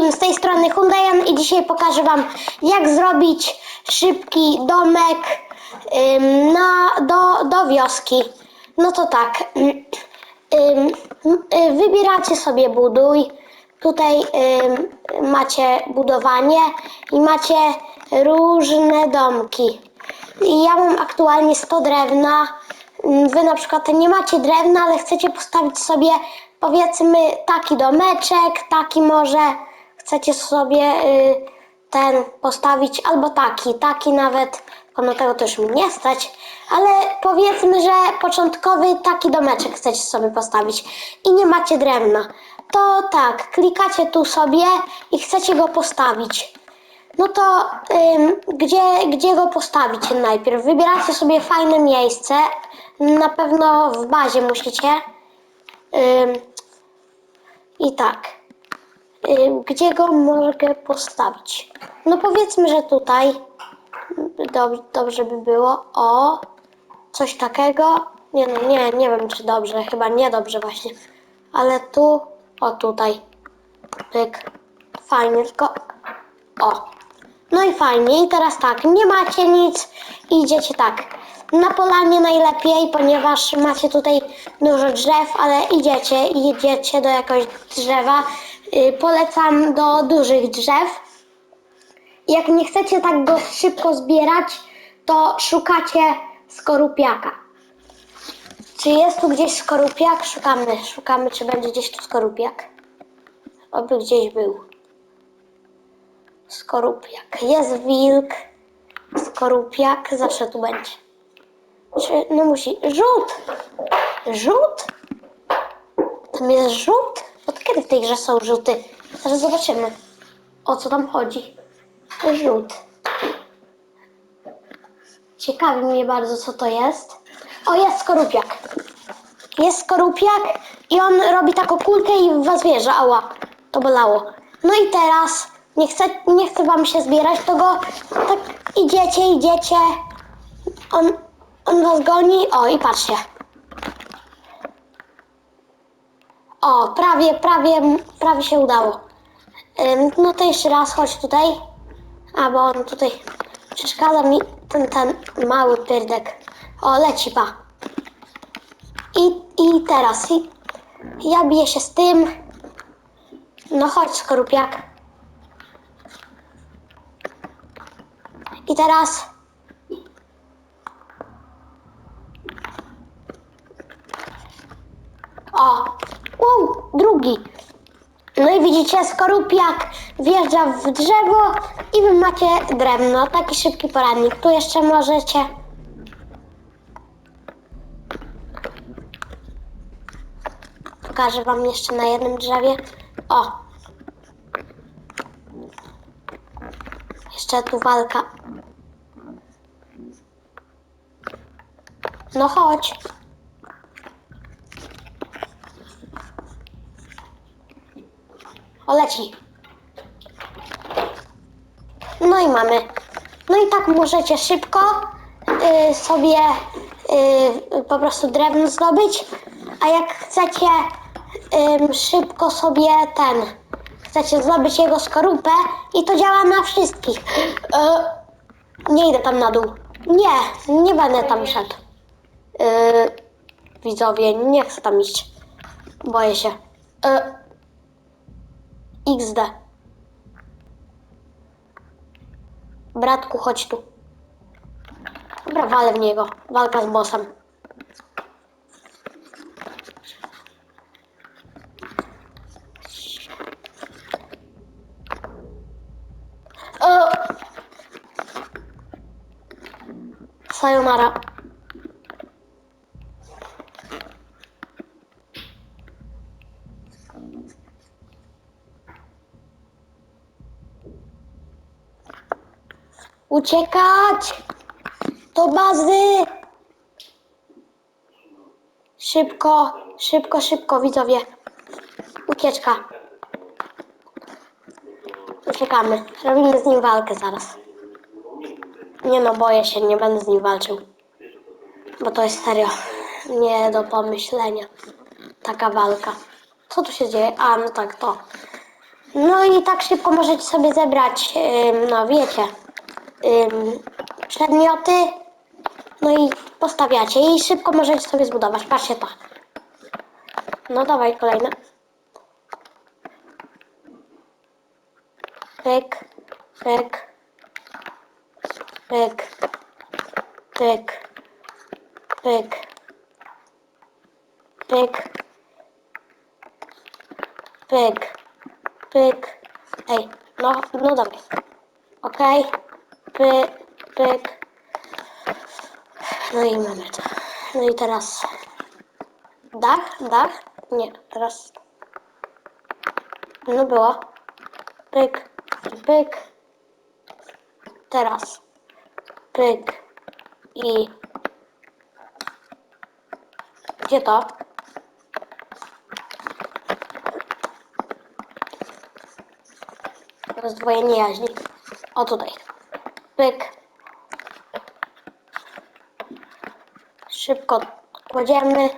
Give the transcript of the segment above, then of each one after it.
wszystkim, z tej strony Hyundaian i dzisiaj pokażę Wam jak zrobić szybki domek ym, na, do, do wioski. No to tak, ym, y, wybieracie sobie buduj, tutaj ym, macie budowanie i macie różne domki. I ja mam aktualnie 100 drewna. Wy na przykład nie macie drewna, ale chcecie postawić sobie powiedzmy taki domeczek, taki może chcecie sobie y, ten postawić, albo taki, taki nawet, bo na tego też mi nie stać, ale powiedzmy, że początkowy taki domeczek chcecie sobie postawić i nie macie drewna. To tak, klikacie tu sobie i chcecie go postawić. No to gdzie, gdzie go postawicie najpierw? Wybieracie sobie fajne miejsce. Na pewno w bazie musicie. I tak. Gdzie go mogę postawić? No powiedzmy, że tutaj. Dob, dobrze by było. O, coś takiego. Nie, no nie, nie wiem czy dobrze. Chyba nie dobrze właśnie. Ale tu, o tutaj. Pyk. Fajnie, tylko o. No i fajnie. I teraz tak, nie macie nic idziecie tak. Na polanie najlepiej, ponieważ macie tutaj dużo drzew, ale idziecie idziecie do jakiegoś drzewa. Yy, polecam do dużych drzew. Jak nie chcecie tak go szybko zbierać, to szukacie skorupiaka. Czy jest tu gdzieś skorupiak? Szukamy, szukamy, czy będzie gdzieś tu skorupiak. Oby gdzieś był. Skorupiak. Jest wilk. Skorupiak. Zawsze tu będzie. Czy, no musi. Rzut! Rzut? Tam jest rzut? Tej grze są rzuty? Zaraz zobaczymy. O co tam chodzi? Rzut. Ciekawi mnie bardzo, co to jest. O, jest skorupiak. Jest skorupiak i on robi taką kulkę i was wierzy. Ała, to bolało. No i teraz nie chcę, nie chcę wam się zbierać, to go tak idziecie, idziecie. On, on was goni. O, i patrzcie. O, prawie, prawie, prawie się udało. No to jeszcze raz, chodź tutaj. A, bo on tutaj przeszkadza mi ten, ten mały pyrdek. O, leci pa. I, i teraz, i, ja biję się z tym. No chodź, skorupiak. I teraz. O! Wow, drugi. No i widzicie, skorupiak wjeżdża w drzewo i wy macie drewno. Taki szybki poradnik. Tu jeszcze możecie. Pokażę wam jeszcze na jednym drzewie. O! Jeszcze tu walka. No chodź. O, leci. No i mamy. No i tak możecie szybko y, sobie y, po prostu drewno zdobyć, a jak chcecie ym, szybko sobie ten, chcecie zdobyć jego skorupę i to działa na wszystkich. E, nie idę tam na dół. Nie, nie będę tam szedł. Y, widzowie, nie chcę tam iść. Boję się. E, XD. Bratku, chodź tu. Dobra, walę w niego. Walka z bossem. Sayonara. Uciekać! Do bazy! Szybko, szybko, szybko, widzowie. Ucieczka. Uciekamy. Robimy z nim walkę zaraz. Nie no, boję się, nie będę z nim walczył. Bo to jest serio nie do pomyślenia. Taka walka. Co tu się dzieje? A, no tak, to. No i tak szybko możecie sobie zebrać, no wiecie, przedmioty, no i postawiacie i szybko możecie sobie zbudować. Patrzcie to. No dawaj kolejne. Pyk, pyk, pyk, pyk, pyk, pyk, pyk, pyk. Ej, no, no dobra. Okej, pyk, pyk. No i mamy to. No i teraz dach, dach? Nie, teraz no było. Pyk, pyk. Teraz pyk i gdzie to? Rozdwojenie jaźni. O tutaj. Pyk. Szybko kładziemy.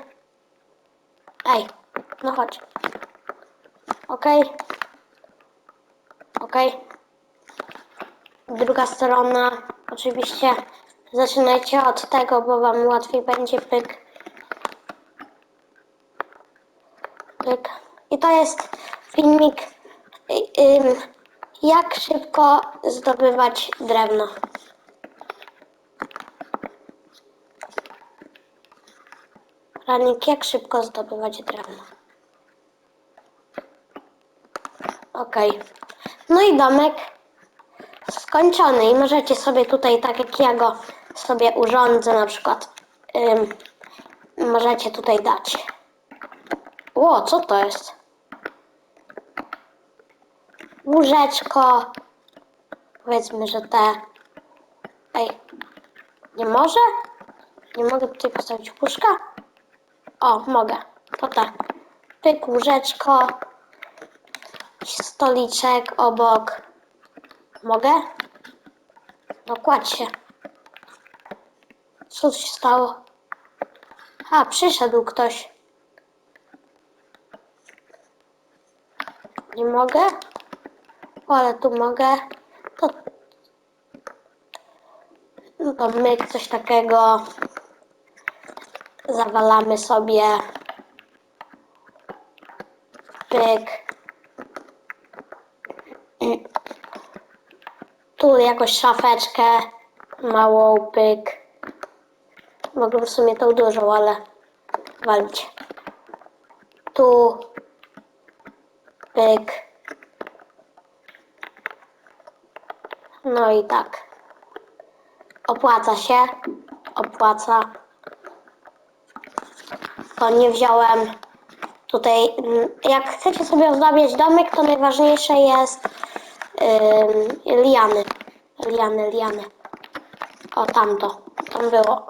Ej, no chodź. Okej. Okej. Druga strona. Oczywiście zaczynajcie od tego, bo wam łatwiej będzie pyk. Pyk. I to jest filmik, y, ym, jak szybko zdobywać drewno. Ranik, jak szybko zdobywać drewno. Okej. No i domek skończony i możecie sobie tutaj, tak jak ja go sobie urządzę na przykład, ym, możecie tutaj dać. Ło, co to jest? Łóżeczko. Powiedzmy, że te... Ej, nie może? Nie mogę tutaj postawić łóżka? O, mogę. To tak. Pyk, łóżeczko. Stoliczek obok. Mogę? No kładź się. Co się stało? A, przyszedł ktoś. Nie mogę? Ale tu mogę. To... No to myk, coś takiego. Zawalamy sobie. Pyk. Tu jakoś szafeczkę małą, pyk. Mogę w sumie tą dużą, ale walić. Tu pyk. No i tak. Opłaca się. Opłaca. To nie wziąłem tutaj. mm, Jak chcecie sobie ozdabiać domek, to najważniejsze jest ym, liany. Liany, liany. O, tamto. Tam było.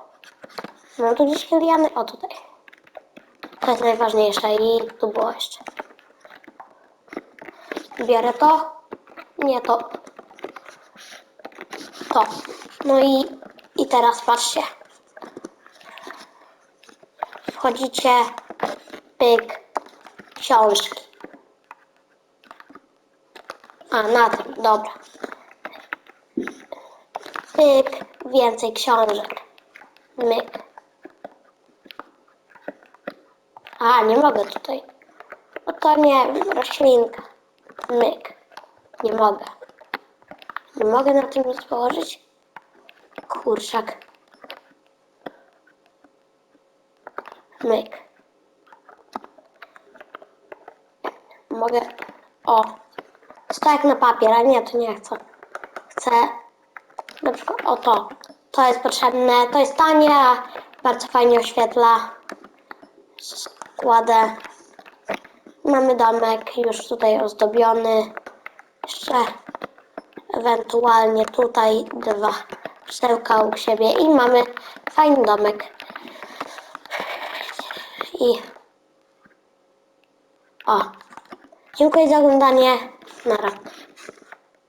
Mam tu gdzieś liany? O, tutaj. To jest najważniejsze i tu było jeszcze. Bierę to. Nie to. To. No i, i teraz patrzcie. Wchodzicie. Pyk. Książki. A, na tym, dobra. Pyk, więcej książek. Myk. A, nie mogę tutaj. No to nie roślinka. Myk. Nie mogę. Nie mogę na tym nic położyć? Kurczak. Myk. Mogę... O. Stojak na papier, a nie, to nie chcę. Chcę na przykład o to. To jest potrzebne, to jest tanie, a bardzo fajnie oświetla. Składę. Mamy domek już tutaj ozdobiony. Jeszcze ewentualnie tutaj dwa krzesełka u siebie i mamy fajny domek. I o. Dziękuję za oglądanie. Nara.